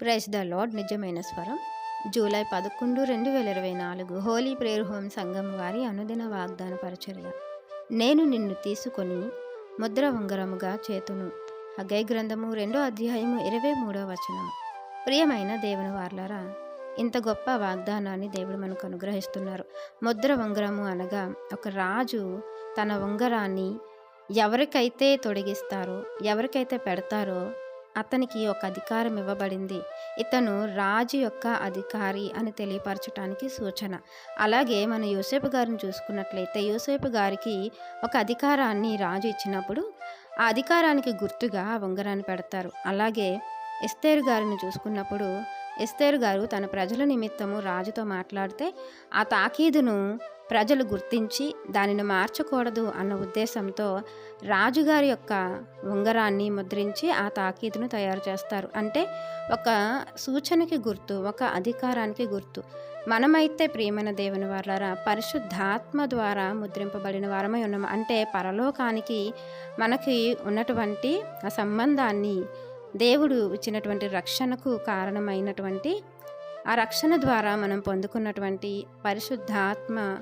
Praise the lord నిజమైన స్వరం. July పదకొండు రెండు వేల ఇరవై నాలుగు హోలీ ప్రేయర్ హోమ్ సంఘం వారి అనుదిన వాగ్దాన పరిచర్య. నేను నిన్ను తీసుకొని ముద్ర ఉంగరముగా చేతును. అగై గ్రంథము రెండో అధ్యాయము ఇరవై మూడో వచనం ప్రియమైన దేవుని వార్లరా ఇంత గొప్ప వాగ్దానాన్ని దేవుడు మనకు అనుగ్రహిస్తున్నారు. ముద్ర ఉంగరము అనగా ఒక రాజు తన ఉంగరాన్ని ఎవరికైతే తొడిగిస్తారో ఎవరికైతే పెడతారో అతనికి ఒక అధికారం ఇవ్వబడింది. ఇతను రాజు యొక్క అధికారి అని తెలియపరచడానికి సూచన. అలాగే మన యూసేపు గారిని చూసుకున్నట్లయితే యూసేపు గారికి ఒక అధికారాన్ని రాజు ఇచ్చినప్పుడు ఆ అధికారానికి గుర్తుగా ఉంగరాన్ని పెడతారు. అలాగే ఎస్తేరు గారిని చూసుకున్నప్పుడు ఎస్తేరు గారు తన ప్రజల నిమిత్తము రాజుతో మాట్లాడితే ఆ తాకీదును ప్రజలు గుర్తించి దానిని మార్చకూడదు అన్న ఉద్దేశంతో రాజుగారి యొక్క ఉంగరాన్ని ముద్రించి ఆ తాకీదును తయారు చేస్తారు. అంటే ఒక సూచనకి గుర్తు ఒక అధికారానికి గుర్తు. మనమైతే ప్రియమైన దేవుని వారారా పరిశుద్ధాత్మ ద్వారా ముద్రింపబడిన వారమై ఉన్నాం. అంటే పరలోకానికి మనకి ఉన్నటువంటి ఆ సంబంధాన్ని దేవుడు ఇచ్చినటువంటి రక్షణకు కారణమైనటువంటి ఆ రక్షణ ద్వారా మనం పొందుకున్నటువంటి పరిశుద్ధాత్మ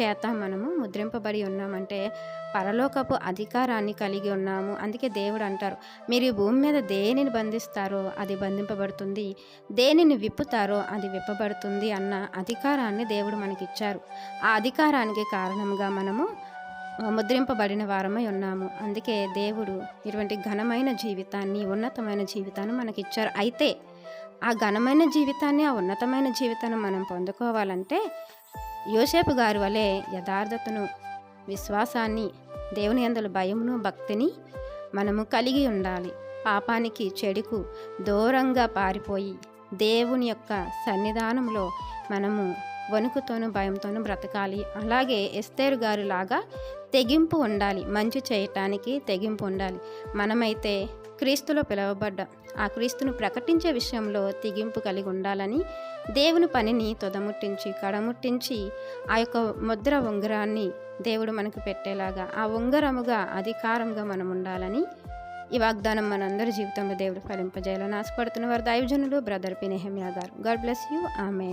చేత మనము ముద్రింపబడి ఉన్నామంటే పరలోకపు అధికారాన్ని కలిగి ఉన్నాము. అందుకే దేవుడు అంటారు మీరు ఈ భూమి మీద దేనిని బంధిస్తారో అది బంధింపబడుతుంది. దేనిని విప్పుతారో అది విప్పబడుతుంది అన్న అధికారాన్ని దేవుడు మనకిచ్చారు. ఆ అధికారానికి కారణంగా మనము ముద్రింపబడిన వారమై ఉన్నాము. అందుకే దేవుడు ఇటువంటి ఘనమైన జీవితాన్ని ఉన్నతమైన జీవితాన్ని మనకిచ్చారు. అయితే ఆ ఘనమైన జీవితాన్ని ఆ ఉన్నతమైన జీవితాన్ని మనం పొందుకోవాలంటే యోసేపు గారి వలె యథార్థతను విశ్వాసాన్ని దేవుని అందల భయమును భక్తిని మనము కలిగి ఉండాలి. పాపానికి చెడుకు దూరంగా పారిపోయి దేవుని యొక్క సన్నిధానంలో మనము వణుకుతోనూ భయంతోనూ బ్రతకాలి. అలాగే ఎస్తేరు గారు లాగా తెగింపు ఉండాలి. మంచి చేయటానికి తెగింపు ఉండాలి. మనమైతే క్రీస్తులో పిలువబడ్డ. ఆ క్రీస్తును ప్రకటించే విషయంలో తెగింపు కలిగి ఉండాలని దేవుని పనిని తొదముట్టించి కడముట్టించి ఆ యొక్క ముద్ర ఉంగరాన్ని దేవుడు మనకు పెట్టేలాగా ఆ ఉంగరముగా అధికారంగా మనం ఉండాలని ఈ వాగ్దానం మనందరి జీవితంలో దేవుడు ఫలింపజేయాలని ఆశపడుతున్న వారు దైవజనులు బ్రదర్ పినేహమ్యా గారు. God bless you. ఆమె